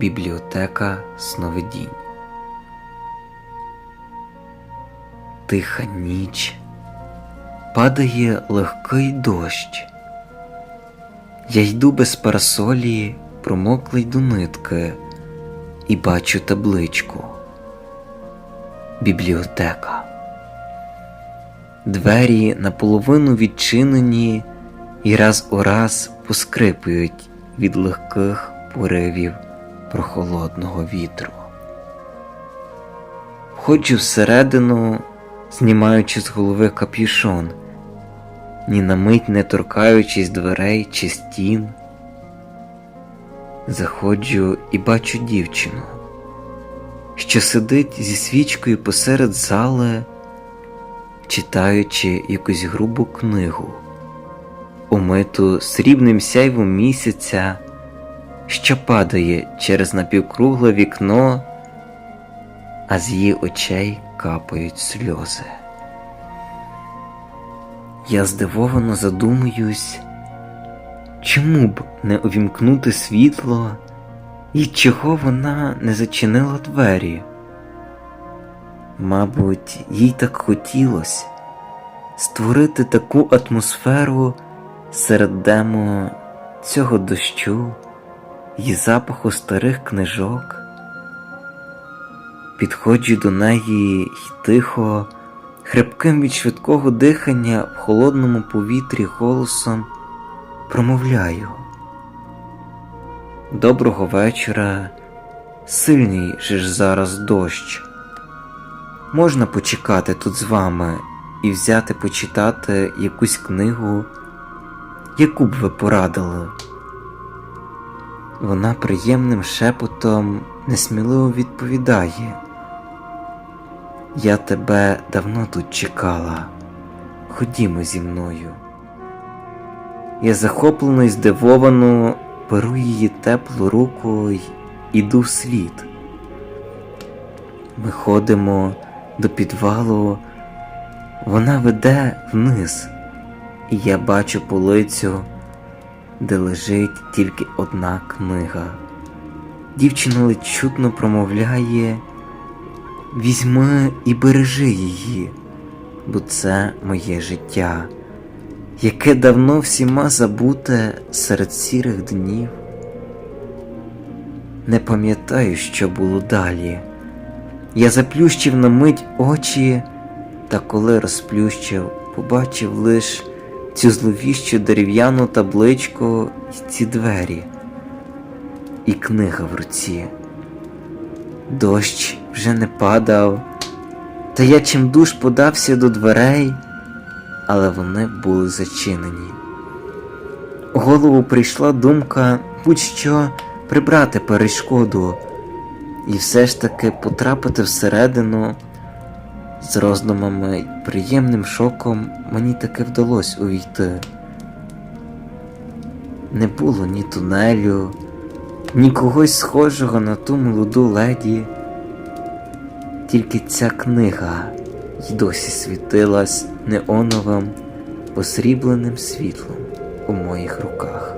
Бібліотека сновидінь. Тиха ніч. Падає легкий дощ. Я йду без парасолі, промоклий до нитки, і бачу табличку. Бібліотека. Двері наполовину відчинені і раз у раз поскрипують від легких поривів прохолодного вітру. Входжу всередину, знімаючи з голови капюшон, ні на мить не торкаючись дверей чи стін. Заходжу і бачу дівчину, що сидить зі свічкою посеред зали, читаючи якусь грубу книгу, умиту срібним сяйвом місяця, що падає через напівкругле вікно, а з її очей капають сльози. Я здивовано задумуюсь, чому б не увімкнути світло і чого вона не зачинила двері? Мабуть, їй так хотілося створити таку атмосферу серед демо цього дощу і запаху старих книжок. Підходжу до неї й тихо, хрипким від швидкого дихання в холодному повітрі голосом промовляю. Доброго вечора, сильний же ж зараз дощ. Можна почекати тут з вами і взяти почитати якусь книгу, яку б ви порадили. Вона приємним шепотом несміливо відповідає. Я тебе давно тут чекала. Ходімо зі мною. Я захоплено і здивовано беру її теплу руку й іду світ. Ми ходимо до підвалу, вона веде вниз, і я бачу полицю, де лежить тільки одна книга. Дівчина ледь чутно промовляє Візьми і бережи її, бо це моє життя, яке давно всіма забуте серед сірих днів. Не пам'ятаю, що було далі. Я заплющив на мить очі, та коли розплющив, побачив лиш цю зловіщу дерев'яну табличку і ці двері, і книга в руці. Дощ вже не падав, та я чимдуж подався до дверей, але вони були зачинені. У голову прийшла думка будь-що прибрати перешкоду і все ж таки потрапити всередину. З роздумами й приємним шоком мені таки вдалося увійти. Не було ні тунелю, ні когось схожого на ту молоду леді, тільки ця книга й досі світилась неоновим, посрібленим світлом у моїх руках.